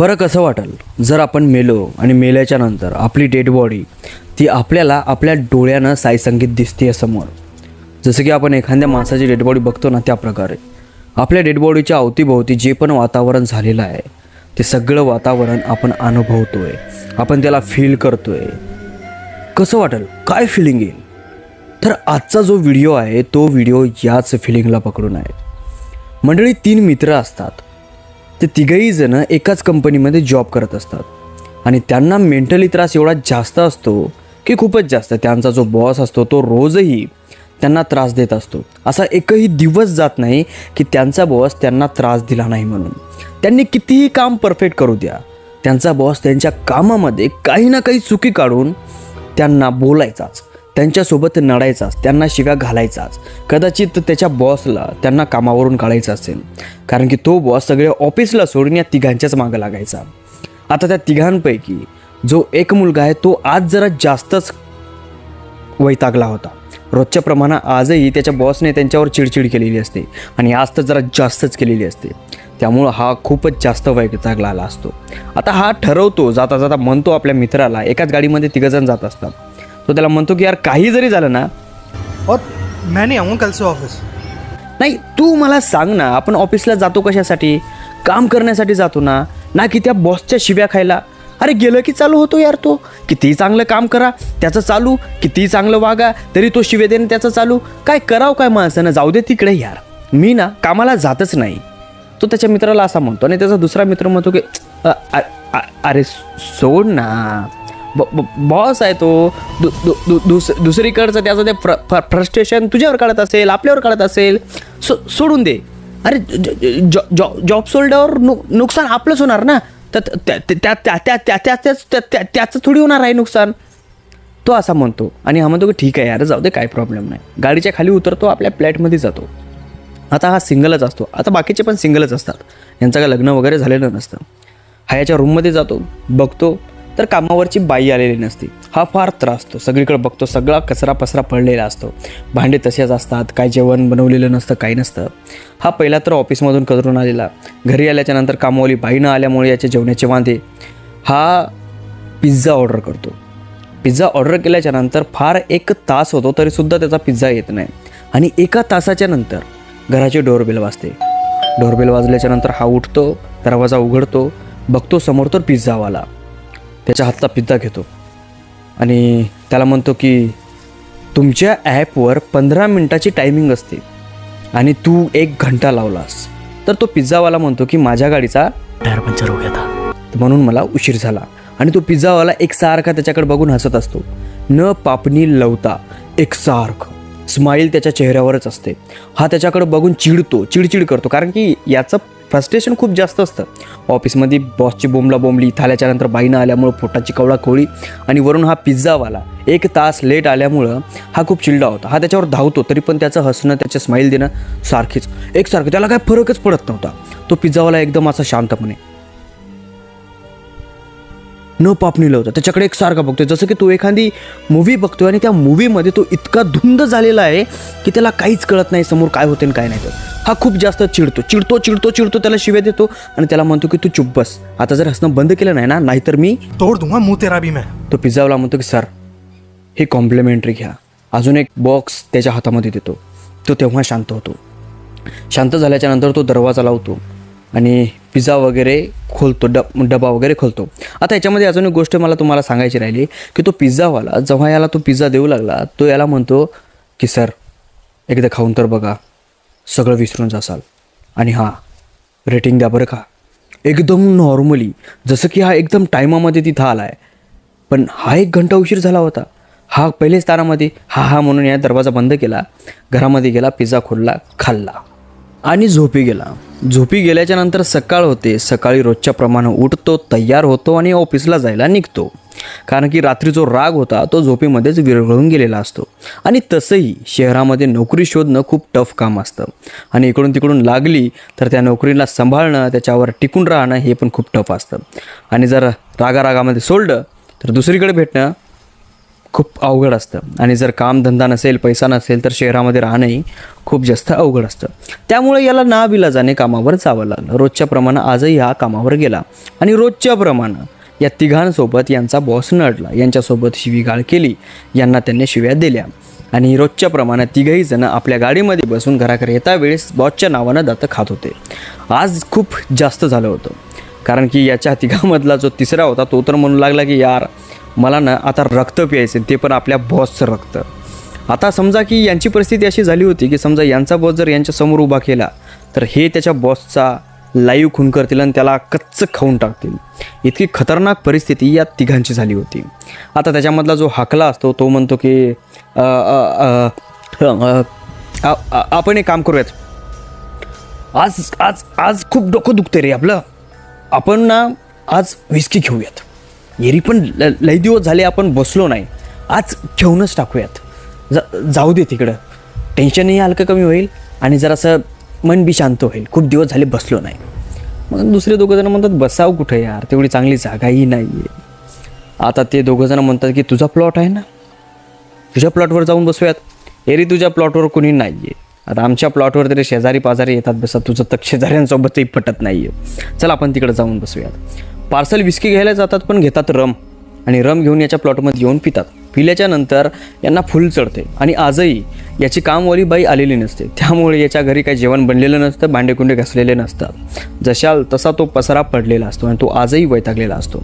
बरं कसं वाटेल? जर आपण मेलो आणि मेल्याच्या नंतर आपली डेड बॉडी ती आपल्याला आपल्या डोळ्यानं साई संगीत दिसते समोर. जसं की आपण एखाद्या माणसाची डेड बॉडी बघतो ना त्या प्रकारे. आपल्या डेड बॉडीच्या अवतीभोवती जे पण वातावरण झालेलं आहे ते सगळं वातावरण आपण अनुभवतोय. आपण त्याला फील करतोय. कसं वाटेल? काय फिलिंग येईल? तर आजचा जो व्हिडिओ आहे तो व्हिडिओ याच फिलिंगला पकडून आहे. मंडळी तीन मित्र असतात. ते तिघही जण एकाच कंपनीमध्ये जॉब करत असतात. आणि त्यांना मेंटली त्रास एवढा जास्त असतो की खूपच जास्त. त्यांचा जो बॉस असतो तो रोजही त्यांना त्रास देत असतो. असा एकही दिवस जात नाही की त्यांचा बॉस त्यांना त्रास दिला नाही म्हणून. त्यांनी कितीही काम परफेक्ट करू द्या त्यांचा बॉस त्यांच्या कामामध्ये काही ना काही चुकी काढून त्यांना बोलायचाच. त्यांच्यासोबत नडायचाच त्यांना शिव्या घालायचाच. कदाचित त्याच्या बॉसला त्यांना कामावरून काढायचं असेल. कारण की तो बॉस सगळे ऑफिसला सोडून या तिघांच्याच मागं लागायचा. आता त्या तिघांपैकी जो एक मुलगा आहे तो आज जरा जास्तच वैतागला होता. रोजच्या प्रमाणात आजही त्याच्या बॉसने त्यांच्यावर चिडचिड केलेली असते आणि आज तर जरा जास्तच केलेली असते. त्यामुळं हा खूपच जास्त वैतागला आला असतो. आता हा ठरवतो जाता जाता म्हणतो आपल्या मित्राला एकाच गाडीमध्ये तिघंजण जात असतात. तो त्याला म्हणतो की यार काही जरी झालं ना और मैं नहीं आऊँगा कल से ऑफिस नाही तू मला सांग ना आपण ऑफिसला जातो कशासाठी? काम करण्यासाठी जातो ना? ना की त्या बॉसच्या शिव्या खायला? अरे गेलं की चालू होतो यार तो. कितीही चांगलं काम करा त्याचं चालू. कितीही चांगलं वागा तरी तो शिव्या देणं त्याचं चालू. काय करावं काय माणसानं? जाऊ दे तिकडे यार. मी ना कामाला जातच नाही. तो त्याच्या मित्राला असा म्हणतो आणि त्याचा दुसरा मित्र म्हणतो की "अ- अ- अ- अरे सोड ना. बॉस आहे तो. दु- दु- दु- दुस दुसरीकडचं त्याचं ते फ्र फ्रस्ट्रेशन तुझ्यावर काढत असेल आपल्यावर काढत असेल. सो सोडून दे. अरे जॉब जॉब सोल्डवर नु नुकसान आपलंच होणार ना? तर त्या त्या त्या त्या त्या त्या त्याच त्या- त्या- त्याचं थोडी होणार आहे नुकसान. तो असा म्हणतो. आणि हा म्हणतो की ठीक आहे यार जाऊ दे काय प्रॉब्लेम नाही. गाडीच्या खाली उतरतो आपल्या फ्लॅटमध्ये जातो. आता हा सिंगलच असतो. आता बाकीचे पण सिंगलच असतात. यांचं काय लग्न वगैरे झालेलं नसतं. हा याच्या रूममध्ये जातो बघतो तर कामावरची बाई आलेली नसते. हा फार त्रासतो सगळीकडे बघतो सगळा कचरा पसरा पडलेला असतो. भांडे तसेच असतात काय जेवण बनवलेलं नसतं काही नसतं. हा पहिला तर ऑफिसमधून कचरून आलेला. घरी आल्याच्यानंतर कामावली बाई न आल्यामुळे याच्या जेवणाचे वांदे. हा पिझ्झा ऑर्डर करतो. पिझ्झा ऑर्डर केल्याच्यानंतर फार एक तास होतो तरीसुद्धा त्याचा पिझ्झा येत नाही. आणि एका तासाच्या नंतर घराची डोरबेल वाजते. डोरबेल वाजल्याच्या नंतर हा उठतो दरवाजा उघडतो बघतो समोर तर पिझ्झावाला. त्याच्या हातचा पिझ्झा घेतो. आणि त्याला म्हणतो की तुमच्या ॲपवर पंधरा मिनटाची टायमिंग असते आणि तू एक घंटा लावलास. तर तो पिझ्झावाला म्हणतो की माझ्या गाडीचा टायर पंचर हो गया म्हणून मला उशीर झाला. आणि तो पिझ्झावाला एकसारखा त्याच्याकडे बघून हसत असतो. न पापणी लवता एकसारखं स्माईल त्याच्या चेहऱ्यावरच असते. हा त्याच्याकडे बघून चिडतो चिडचिड करतो. कारण की याचं फ्रस्ट्रेशन खूप जास्त असतं. ऑफिसमध्ये बॉसची बोंबला बोंबली थाल्याच्यानंतर बाईनं आल्यामुळं पोटाची कवळा कोळी आणि वरून हा पिझ्झावाला. एक तास लेट आल्यामुळं हा खूप चिल्डा होता. हा त्याच्यावर धावतो तरी पण त्याचं हसणं त्याचं स्माईल देणं सारखीच. एकसारखं त्याला काय फरकच पडत नव्हता. तो पिझ्झावाला एकदम असा शांतपणे न पापणी लावता त्याच्याकडे एक सारखा बघतोय. जसं की तो एखादी मूवी बघतोय आणि त्या मूवीमध्ये तो इतका धुंद झालेला आहे की त्याला काहीच कळत नाही समोर काय होते आणि काय नाही. तर हा खूप जास्त चिडतो. चिडतो चिडतो चिडतो त्याला शिव्या देतो आणि त्याला म्हणतो की तू चुप बस. आता जर हसणं बंद केलं नाही ना नाहीतर मी तोड़ दूंगा मुंह तेरा भी मैं. तो पिझ्झावाला म्हणतो की सर हे कॉम्प्लिमेंटरी घ्या. अजून एक बॉक्स त्याच्या हातामध्ये देतो. तो तेव्हा शांत होतो. शांत झाल्याच्यानंतर तो दरवाजा लावतो आणि पिझ्झा वगैरे खोलतो डब डबा वगैरे खोलतो. आता याच्यामध्ये अजून एक गोष्ट मला तुम्हाला सांगायची राहिली की तो पिझ्झावाला जेव्हा याला तो पिझ्झा देऊ लागला तो याला म्हणतो की सर एकदा खाऊन तर बघा सगळं विसरून जासाल. आणि हां रेटिंग द्या बरं का. एकदम नॉर्मली जसं की हा एकदम टायमामध्ये तिथं आला आहे पण हा एक घंटा उशीर झाला होता. हा पहिलेच तारामध्ये हा हा म्हणून या दरवाजा बंद केला घरामध्ये गेला पिझ्झा खोलला खाल्ला आणि झोपी गेला. झोपी गेल्याच्यानंतर सकाळ होते. सकाळी रोजच्या प्रमाणे उठतो तयार होतो आणि ऑफिसला जायला निघतो. कारण की रात्री जो राग होता तो झोपेमध्येच विरघळून गेलेला असतो. आणि तसंही शहरामध्ये नोकरी शोधणं खूप टफ काम असतं. आणि इकडून तिकडून लागली तर त्या नोकरीला सांभाळणं त्याच्यावर टिकून राहणं हे पण खूप टफ असतं. आणि जर रागारागामध्ये सोडलं तर दुसरीकडे भेटणं खूप अवघड असतं. आणि जर कामधंदा नसेल पैसा नसेल तर शहरामध्ये राहणंही खूप जास्त अवघड असतं. त्यामुळे याला नाविलाजाने कामावर जावं लागलं. रोजच्या प्रमाणे आजही हा कामावर गेला. आणि रोजच्या प्रमाणे या तिघांसोबत यांचा बॉस नडला. यांच्यासोबत शिवीगाळ केली. यांना त्यांनी शिव्या दिल्या. आणि रोजच्या प्रमाणात तिघही जण आपल्या गाडीमध्ये बसून घराकडे येता वेळेस बॉसच्या नावानं दातं खात होते. आज खूप जास्त झालं होतं. कारण की याच्या तिघामधला जो तिसरा होता तो तर म्हणू लागला की यार मला ना आता रक्त प्यायचं ते पण आपल्या बॉसचं रक्त. आता समजा की यांची परिस्थिती अशी झाली होती की समजा यांचा बॉस जर यांच्यासमोर उभा केला तर हे त्याच्या बॉसचा लाईव्ह खून करतील आणि त्याला कच्च खाऊन टाकतील. इतकी खतरनाक परिस्थिती या तिघांची झाली होती. आता त्याच्यामधला जो हाकला असतो तो म्हणतो की आपण एक काम करूयात. आज आज आज खूप डोकं दुखते रे आपलं. आपण ना आज विस्की घेऊयात. येरी पण ल लई दिवस झाले आपण बसलो नाही. आज घेऊनच टाकूयात. जा जाऊ दे तिकडं. टेन्शनही हलकं कमी होईल आणि जरासं मन बी शांत होईल. खूप दिवस झाले बसलो नाही. मग दुसरे दोघंजणं म्हणतात बसावं कुठं यार? तेवढी चांगली जागाही नाही आहे आता ते दोघंजणं म्हणतात की तुझा प्लॉट आहे ना? तुझ्या प्लॉटवर जाऊन बसूयात. एरी तुझ्या प्लॉटवर कोणी नाही आहे आता आमच्या प्लॉटवर तरी शेजारी पाजारी येतात बसा तुझं तर शेजाऱ्यांसोबतही पटत नाही आहे चल आपण तिकडे जाऊन बसूयात. पार्सल विस्की घ्यायला जातात पण घेतात रम. आणि रम घेऊन याच्या प्लॉटमध्ये येऊन पितात. पिल्याच्या नंतर यांना फुल चढते आणि आजही याची कामवाली बाई आलेली नसते. त्यामुळे याच्या घरी काही जेवण बनलेलं नसतं भांडेकुंडे घासलेले नसतात. जशाल तसा तो पसारा पडलेला असतो आणि तो आजही वैतागलेला असतो.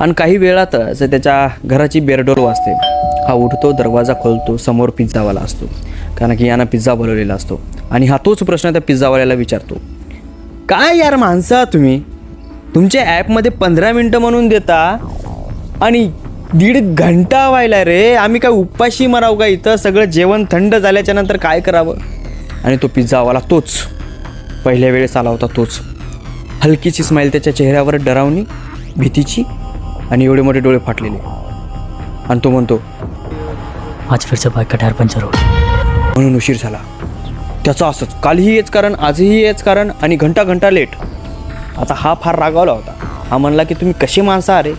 आणि काही वेळातच त्याच्या घराची बेरडोर वाजते. हा उठतो दरवाजा खोलतो समोर पिझ्झावाला असतो. कारण की यानं पिझ्झा बोलवलेला असतो. आणि हा तोच प्रश्न त्या पिझ्झावाल्याला विचारतो. काय यार माणसा तुम्ही? तुमच्या ॲपमध्ये पंधरा मिनटं म्हणून देता आणि दीड घंटा व्हायला रे. आम्ही काय उपाशी मराव का इथं? सगळं जेवण थंड झाल्याच्यानंतर काय करावं? आणि तो पिझ्झावाला तोच. पहिल्या वेळेस आला होता तोच. हलकीची स्माईल त्याच्या चेहऱ्यावर डरावणी भीतीची आणि एवढे मोठे डोळे फाटलेले. आणि तो म्हणतो आज फिर से बाइक का टायर पंचर हो म्हणून उशीर झाला. त्याचं असंच. कालही हेच कारण आजही हेच कारण आणि घंटा घंटा लेट. आता हा फार रागावला होता. हा म्हणला की तुम्ही कसे माणसं अरे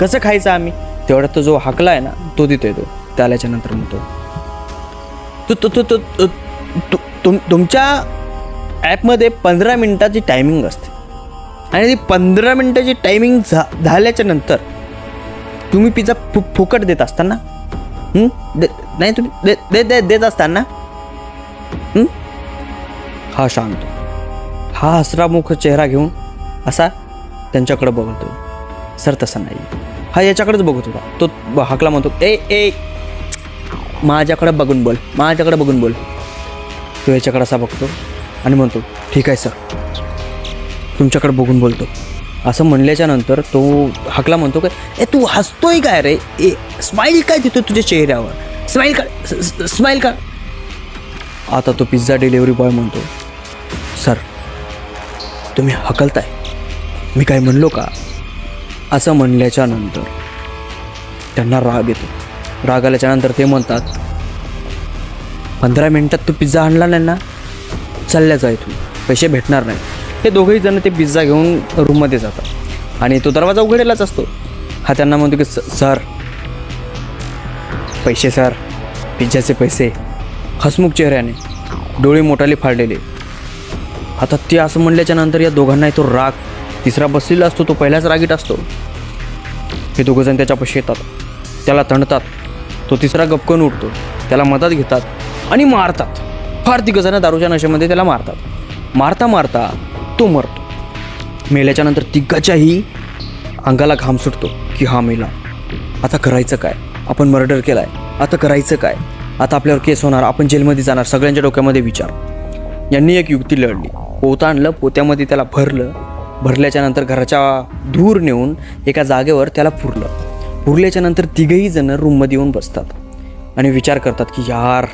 कसं खायचं आम्ही? तेवढ्यात तो जो हाकला आहे ना तो देतोय तो. त्या नंतर म्हणतो तू. तो तो तु- तुम तुमच्या ॲपमध्ये पंधरा मिनटाची टायमिंग असते. आणि ती पंधरा मिनटाची टायमिंग झा झाल्याच्यानंतर तुम्ही पिझ्झा फु फुकट देत असताना दे नाही तुम्ही दे दे देत असताना हा शांत. हा हसरामुख चेहरा घेऊन असा त्यांच्याकडं बघतो सर तसा नाही. हा याच्याकडेच बघत होता. तो हकला हाकला म्हणतो ए ए माझ्याकडं बघून बोल माझ्याकडं बघून बोल. तो याच्याकडे असा बघतो आणि म्हणतो ठीक आहे सर. तुमच्याकडे बघून बोलतो. असं म्हणल्याच्या नंतर तो हाकला म्हणतो का ए तू हसतोय काय रे? ए स्माईल काय देतो तुझ्या चेहऱ्यावर? स्माईल का स्माईल का? आता तो पिझ्झा डिलिव्हरी बॉय म्हणतो सर तुम्ही हकलताय. मी काय म्हणलो का? असं म्हणल्याच्या नंतर त्यांना राग येतो. राग आल्याच्यानंतर ते म्हणतात पंधरा मिनटात तू पिझ्झा आणला नाही ना? चालल्या जाय तू पैसे भेटणार नाही. हे दोघेही जण ते पिझ्झा घेऊन रूममध्ये जातात. आणि तो दरवाजा उघडेलाच असतो. हा त्यांना म्हणतो की "स- सर पैसे सर पिझ्झाचे पैसे. हसमुख चेहऱ्याने डोळे मोठाले फाडलेले. आता ते असं म्हणल्याच्या नंतर या दोघांनाही तो राग तिसरा बसलेला असतो तो पहिलाच रागीट असतो. हे दोघंजण त्याच्यापाशी येतात. त्याला तणतात. तो तिसरा गपकन उठतो. त्याला मदत घेतात आणि मारतात. फार तिघजणं दारूच्या नशेमध्ये त्याला मारतात. मारता मारता तो मरतो. मेल्याच्यानंतर तिघाच्याही अंगाला घाम सुटतो की हा मेला आता करायचं काय? आपण मर्डर केलाय. आता करायचं काय? आता आपल्यावर केस होणार. आपण जेलमध्ये जाणार. सगळ्यांच्या डोक्यामध्ये विचार. यांनी एक युक्ती लढली. पोतं आणलं पोत्यामध्ये त्याला भरलं. भरल्याच्या नंतर घराच्या धूर नेऊन एका जागेवर त्याला पुरलं. पुरल्याच्या नंतर तिघही जण रूममध्ये येऊन बसतात आणि विचार करतात की यार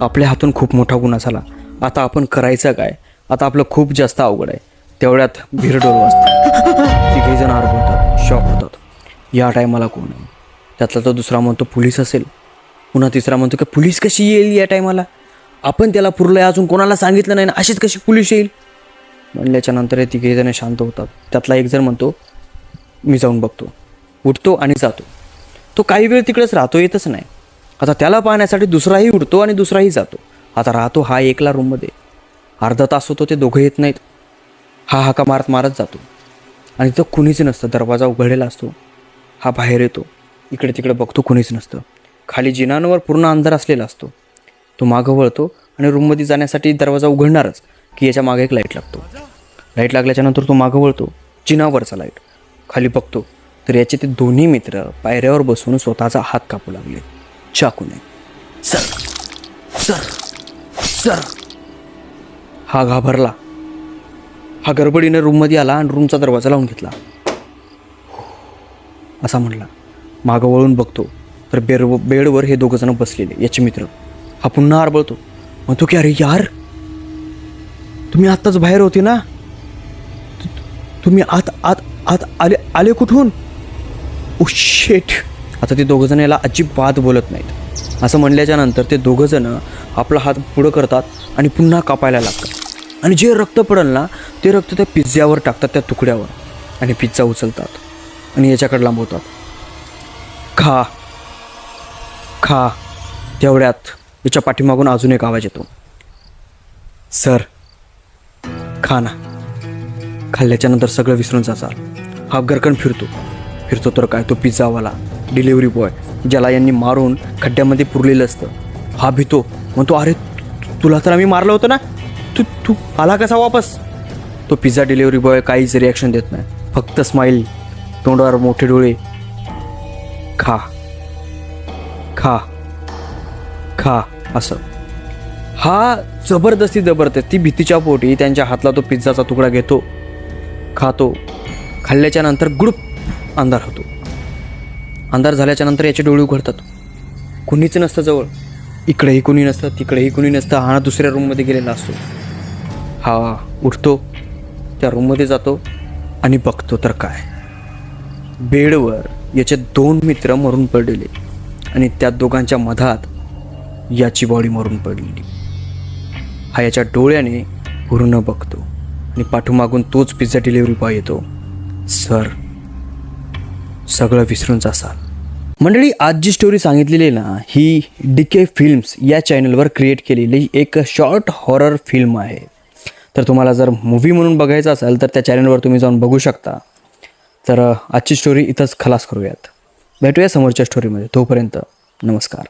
आपल्या हातून खूप मोठा गुन्हा झाला. आता आपण करायचं काय? आता आपलं खूप जास्त अवघड आहे. तेवढ्यात भिरडोल वाजतात. तिघही जण आरबवतात शॉक होतात. या टायमाला कोण आहे? त्यातला तो दुसरा म्हणतो पोलीस असेल. पुन्हा तिसरा म्हणतो की पोलीस कशी येईल या टायमाला आपण त्याला पुरलं अजून कोणाला सांगितलं नाही ना अशीच कशी पोलीस येईल? म्हणल्याच्या नंतर हे तिघे जण शांत होतात. त्यातला एक जण म्हणतो मी जाऊन बघतो. उठतो आणि जातो. तो काही वेळ तिकडेच राहतो येतच नाही. आता त्याला पाहण्यासाठी दुसराही उडतो आणि दुसराही जातो. आता राहतो हा एकला रूममध्ये अर्धा तास होतो ते दोघं येत नाहीत. हा हाका मारत मारत जातो. आणि तिथं कुणीच नसतं. दरवाजा उघडलेला असतो. हा बाहेर येतो. इकडे तिकडे बघतो कुणीच नसतं. खाली जिनांवर पूर्ण अंधार असलेला असतो. तो मागं वळतो आणि रूममध्ये जाण्यासाठी दरवाजा उघडणारच. की याच्या मागे एक लाइट लागतो. लाइट लागल्याच्यानंतर तो मागं वळतो. चिनावरचा लाइट खाली बघतो. तर याचे ते दोन्ही मित्र पायऱ्यावर बसून स्वतःचा हात कापू लागले. चाकूने सर सर सर. हा घाबरला. हा गडबडीने रूममध्ये आला आणि रूमचा दरवाजा लावून घेतला. असा म्हणला. मागं वळून बघतो. तर बेड बेडवर हे दोघं जण बसलेले याचे मित्र. हा पुन्हा आरबळतो. म्हणतो की अरे यार तुम्ही आत्ताच बाहेर होते ना? तुम्ही आत आत आत आले आले कुठून? ओ शेठ आता ते दोघंजण याला अजिबात बोलत नाहीत. असं म्हणल्याच्या नंतर ते दोघंजणं आपला हात पुढं करतात आणि पुन्हा कापायला लागतात. आणि जे रक्त पडेल ना ते रक्त त्या पिझ्झ्यावर टाकतात त्या तुकड्यावर. आणि पिझ्झा उचलतात. आणि याच्याकडे लांबवतात. खा. खा. तेवढ्यात याच्या पाठीमागून अजून एक आवाज येतो. सर खा ना. खाल्ल्याच्या नंतर सगळं विसरून जाचाल हा गरकन फिरतो. फिरतो तर काय तो पिझ्झावाला डिलिव्हरी बॉय ज्याला यांनी मारून खड्ड्यामध्ये पुरलेलं असतं. हा भीतो. म्हणतो अरे तुला तर आम्ही मारलं होतं ना. तू तू आला कसा वापस? तो पिझ्झा डिलिव्हरी बॉय काहीच रिॲक्शन देत नाही. फक्त स्माईल तोंडावर मोठे डोळे. खा. खा. खा. असं. हा जबरदस्ती जबरदस्ती भीतीच्या पोटी त्यांच्या हातला तो पिझ्झाचा तुकडा घेतो खातो. खाल्ल्याच्या नंतर गुडूप अंधार होतो. अंधार झाल्याच्यानंतर याचे डोळे उघडतात. कुणीच नसतं जवळ. इकडेही कुणी नसतं तिकडेही कुणी नसतं. हा दुसऱ्या रूममध्ये गेलेला असतो. हा उठतो त्या रूममध्ये जातो आणि बघतो तर काय. बेडवर याचे दोन मित्र मरून पडलेले आणि त्या दोघांच्या मधात याची बॉडी मरून पडलेली. हा याच्या डोळ्याने पूर्ण बघतो. आणि पाठीमागून तोच पिझ्झा डिलिव्हरी बॉय येतो. सर सगळं विसरून जासाल. मंडळी आज जी स्टोरी सांगितलेली आहे ना ही डी के फिल्म्स या चॅनलवर क्रिएट केलेली एक शॉर्ट हॉरर फिल्म आहे. तर तुम्हाला जर मूव्ही म्हणून बघायचं असेल तर त्या चॅनलवर तुम्ही जाऊन बघू शकता. तर आजची स्टोरी इथंच खलास करूयात. भेटूया समोरच्या स्टोरीमध्ये तोपर्यंत नमस्कार.